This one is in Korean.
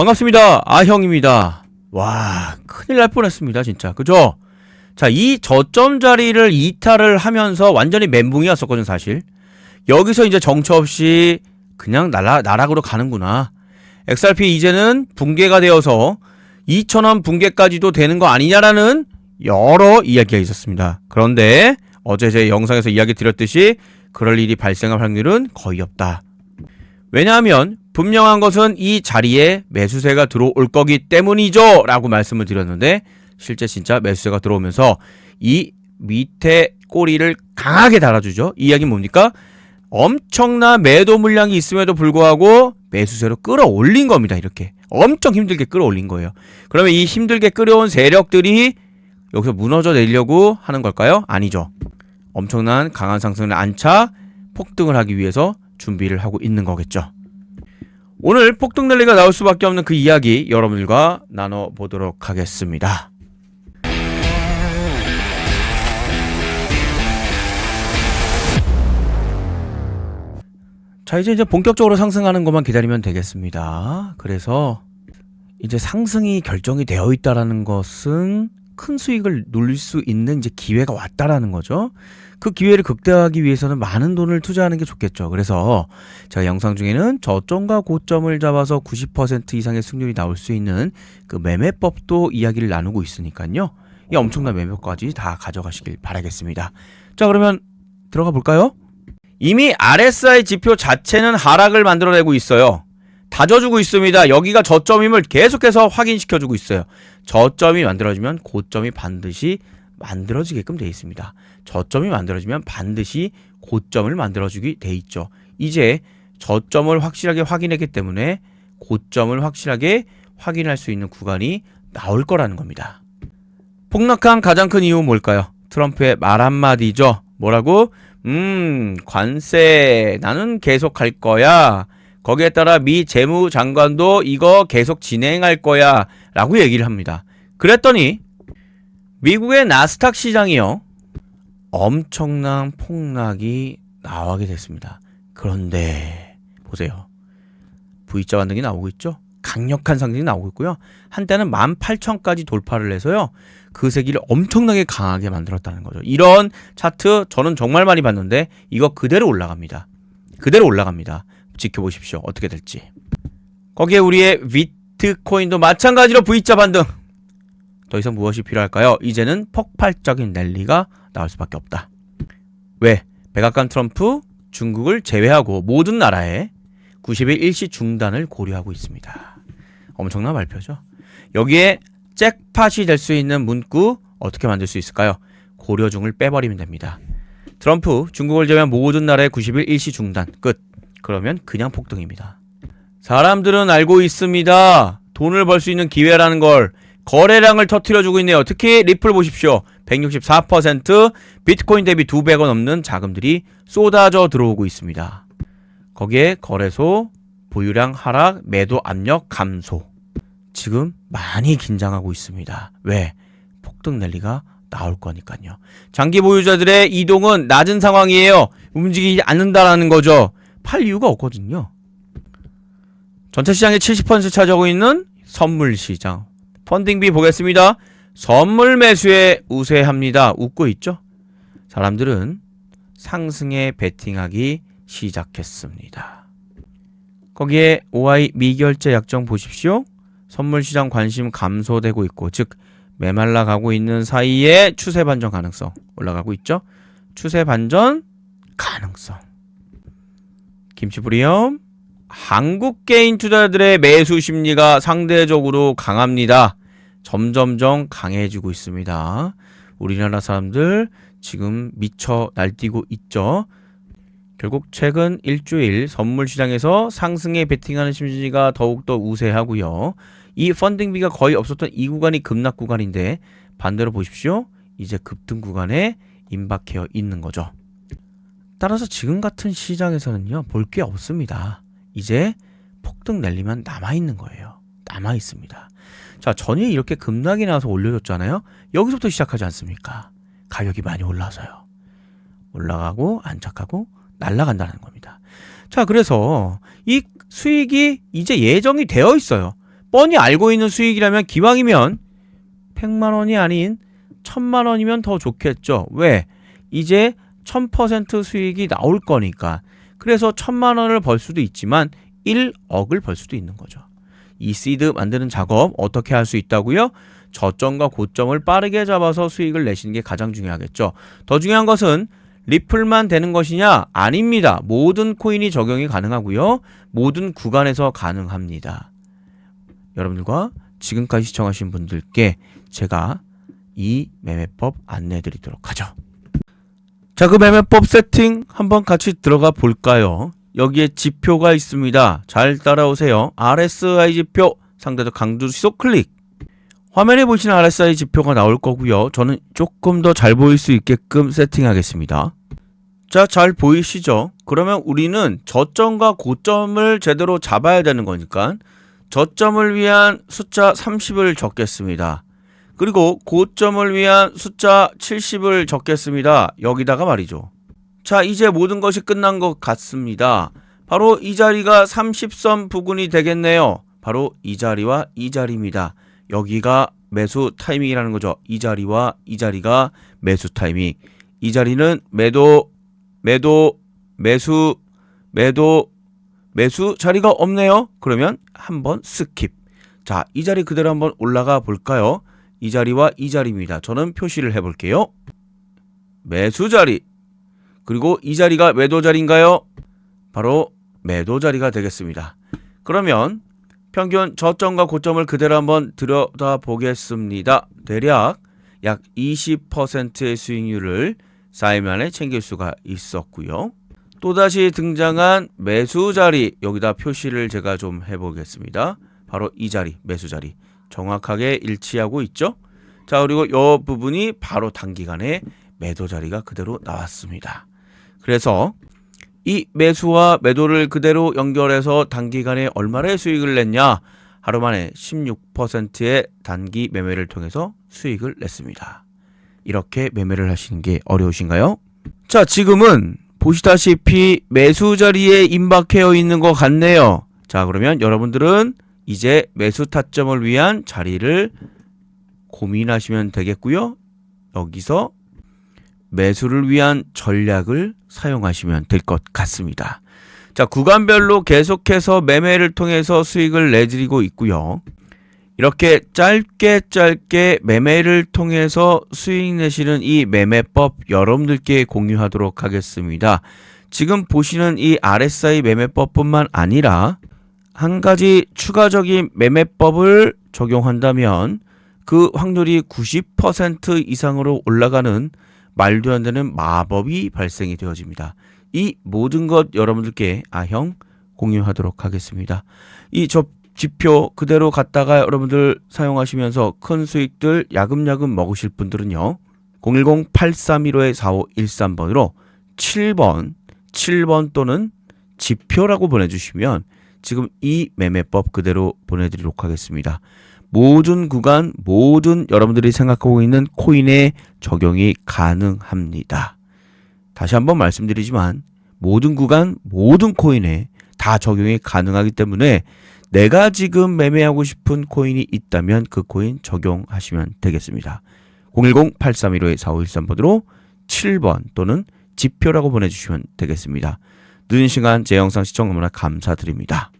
반갑습니다. 아형입니다. 와, 큰일 날 뻔했습니다, 진짜. 그죠? 자, 이 저점 자리를 이탈을 하면서 완전히 멘붕이었었거든, 사실. 여기서 이제 정처 없이 그냥 나라, 나락으로 가는구나. XRP 이제는 붕괴가 되어서 2,000원 붕괴까지도 되는 거 아니냐라는 여러 이야기가 있었습니다. 그런데 어제 제 영상에서 이야기 드렸듯이 그럴 일이 발생할 확률은 거의 없다. 왜냐하면 분명한 것은 이 자리에 매수세가 들어올 거기 때문이죠. 라고 말씀을 드렸는데 실제 진짜 매수세가 들어오면서 이 밑에 꼬리를 강하게 달아주죠. 이 이야기는 뭡니까? 엄청난 매도 물량이 있음에도 불구하고 매수세로 끌어올린 겁니다. 이렇게. 엄청 힘들게 끌어올린 거예요. 그러면 이 힘들게 끌어온 세력들이 여기서 무너져 내려고 하는 걸까요? 아니죠. 엄청난 강한 상승을 안차 폭등을 하기 위해서 준비를 하고 있는 거겠죠 오늘 폭등 랠리가 나올 수밖에 없는 그 이야기 여러분들과 나눠보도록 하겠습니다. 자, 이제 이제 본격적으로 상승하는 것만 기다리면 되겠습니다. 그래서 이제 상승이 결정이 되어 있다라는 것은 큰 수익을 놀릴 수 있는 이제 기회가 왔다라는 거죠. 그 기회를 극대화하기 위해서는 많은 돈을 투자하는 게 좋겠죠. 그래서 제가 영상 중에는 저점과 고점을 잡아서 90% 이상의 승률이 나올 수 있는 그 매매법도 이야기를 나누고 있으니까요. 이 엄청난 매매까지 다 가져가시길 바라겠습니다. 자, 그러면 들어가 볼까요? 이미 RSI 지표 자체는 하락을 만들어내고 있어요. 다져주고 있습니다. 여기가 저점임을 계속해서 확인시켜주고 있어요. 저점이 만들어지면 고점이 반드시 만들어지게끔 돼 있습니다. 저점이 만들어지면 반드시 고점을 만들어주게 돼 있죠. 이제 저점을 확실하게 확인했기 때문에 고점을 확실하게 확인할 수 있는 구간이 나올 거라는 겁니다. 폭락한 가장 큰 이유 뭘까요? 트럼프의 말 한마디죠. 뭐라고? 음, 관세 나는 계속 할 거야. 거기에 따라 미 재무장관도 이거 계속 진행할 거야. 라고 얘기를 합니다. 그랬더니 미국의 나스닥 시장이요. 엄청난 폭락이 나오게 됐습니다. 그런데 보세요. V자 반등이 나오고 있죠. 강력한 상승이 나오고 있고요. 한때는 18,000까지 돌파를 해서요. 그 세기를 엄청나게 강하게 만들었다는 거죠. 이런 차트 저는 정말 많이 봤는데 이거 그대로 올라갑니다. 그대로 올라갑니다. 지켜보십시오. 어떻게 될지. 거기에 우리의 비트코인도 마찬가지로 V자 반등. 더 이상 무엇이 필요할까요? 이제는 폭발적인 랠리가 나올 수밖에 없다. 왜? 백악관 트럼프 중국을 제외하고 모든 나라에 90일 일시 중단을 고려하고 있습니다. 엄청난 발표죠. 여기에 잭팟이 될 수 있는 문구 어떻게 만들 수 있을까요? 고려 중을 빼버리면 됩니다. 트럼프 중국을 제외한 모든 나라의 90일 일시 중단 끝. 그러면 그냥 폭등입니다. 사람들은 알고 있습니다. 돈을 벌 수 있는 기회라는 걸 거래량을 터트려주고 있네요. 특히 리플 보십시오. 164% 비트코인 대비 2배가 넘는 자금들이 쏟아져 들어오고 있습니다. 거기에 거래소 보유량 하락, 매도 압력 감소. 지금 많이 긴장하고 있습니다. 왜? 폭등 랠리가 나올 거니까요. 장기 보유자들의 이동은 낮은 상황이에요. 움직이지 않는다라는 거죠. 팔 이유가 없거든요. 전체 시장의 70% 차지하고 있는 선물 시장. 펀딩비 보겠습니다. 선물 매수에 우세합니다. 웃고 있죠? 사람들은 상승에 베팅하기 시작했습니다. 거기에 OI 미결제 약정 보십시오. 선물 시장 관심 감소되고 있고 즉 메말라 가고 있는 사이에 추세 반전 가능성 올라가고 있죠. 추세 반전 가능성. 김치부리엄 한국 개인 투자들의 매수 심리가 상대적으로 강합니다. 점점점 강해지고 있습니다. 우리나라 사람들 지금 미쳐 날뛰고 있죠. 결국 최근 일주일 선물 시장에서 상승에 베팅하는 심리가 더욱더 우세하고요. 이 펀딩비가 거의 없었던 이 구간이 급락 구간인데 반대로 보십시오. 이제 급등 구간에 임박해 있는 거죠. 따라서 지금 같은 시장에서는요. 볼 게 없습니다. 이제 폭등 랠리만 남아 있는 거예요. 남아 있습니다. 자, 전이 이렇게 급락이 나와서 올려줬잖아요. 여기서부터 시작하지 않습니까? 가격이 많이 올라서요. 올라가고 안착하고 날아간다는 겁니다. 자, 그래서 이 수익이 이제 예정이 되어 있어요. 뻔히 알고 있는 수익이라면 기왕이면 100만 원이 아닌 1000만 원이면 더 좋겠죠. 왜? 이제 1000% 수익이 나올 거니까. 그래서 1000만 원을 벌 수도 있지만 1억을 벌 수도 있는 거죠. 이 시드 만드는 작업 어떻게 할 수 있다고요? 저점과 고점을 빠르게 잡아서 수익을 내시는 게 가장 중요하겠죠. 더 중요한 것은 리플만 되는 것이냐? 아닙니다. 모든 코인이 적용이 가능하고요. 모든 구간에서 가능합니다. 여러분들과 지금까지 시청하신 분들께 제가 이 매매법 안내해 드리도록 하죠. 자, 그 매매법 세팅 한번 같이 들어가 볼까요? 여기에 지표가 있습니다. 잘 따라오세요. RSI 지표 상대적 강도 지속 클릭. 화면에 보시는 RSI 지표가 나올 거고요. 저는 조금 더 잘 보일 수 있게끔 세팅하겠습니다. 자, 잘 보이시죠? 그러면 우리는 저점과 고점을 제대로 잡아야 되는 거니까 저점을 위한 숫자 30을 적겠습니다. 그리고 고점을 위한 숫자 70을 적겠습니다. 여기다가 말이죠. 자, 이제 모든 것이 끝난 것 같습니다. 바로 이 자리가 30선 부근이 되겠네요. 바로 이 자리와 이 자리입니다. 여기가 매수 타이밍이라는 거죠. 이 자리와 이 자리가 매수 타이밍. 이 자리는 매도, 매도, 매수, 매도, 매수 자리가 없네요. 그러면 한번 스킵. 자, 이 자리 그대로 한번 올라가 볼까요? 이 자리와 이 자리입니다. 저는 표시를 해 볼게요. 매수 자리. 그리고 이 자리가 매도 자리인가요? 바로 매도 자리가 되겠습니다. 그러면 평균 저점과 고점을 그대로 한번 들여다 보겠습니다. 대략 약 20%의 수익률을 사이만에 챙길 수가 있었고요. 또다시 등장한 매수 자리 여기다 표시를 제가 좀 해보겠습니다. 바로 이 자리 매수 자리 정확하게 일치하고 있죠. 자 그리고 이 부분이 바로 단기간에 매도 자리가 그대로 나왔습니다. 그래서 이 매수와 매도를 그대로 연결해서 단기간에 얼마의 수익을 냈냐? 하루 만에 16%의 단기 매매를 통해서 수익을 냈습니다. 이렇게 매매를 하시는 게 어려우신가요? 자, 지금은 보시다시피 매수 자리에 임박해 있는 것 같네요. 자, 그러면 여러분들은 이제 매수 타점을 위한 자리를 고민하시면 되겠고요. 여기서 매수를 위한 전략을 사용하시면 될 것 같습니다. 자, 구간별로 계속해서 매매를 통해서 수익을 내드리고 있고요. 이렇게 짧게 짧게 매매를 통해서 수익 내시는 이 매매법 여러분들께 공유하도록 하겠습니다. 지금 보시는 이 RSI 매매법뿐만 아니라 한 가지 추가적인 매매법을 적용한다면 그 확률이 90% 이상으로 올라가는 말도 안 되는 마법이 발생이 되어집니다. 이 모든 것 여러분들께 아형 공유하도록 하겠습니다. 이 저 지표 그대로 갖다가 여러분들 사용하시면서 큰 수익들 야금야금 먹으실 분들은요. 010-8315-4513번으로 7번 7번 또는 지표라고 보내주시면 지금 이 매매법 그대로 보내드리도록 하겠습니다. 모든 구간, 모든 여러분들이 생각하고 있는 코인에 적용이 가능합니다. 다시 한번 말씀드리지만 모든 구간, 모든 코인에 다 적용이 가능하기 때문에 내가 지금 매매하고 싶은 코인이 있다면 그 코인 적용하시면 되겠습니다. 010-8315-4513번으로 7번 또는 지표라고 보내주시면 되겠습니다. 늦은 시간 제 영상 시청 너무나 감사드립니다.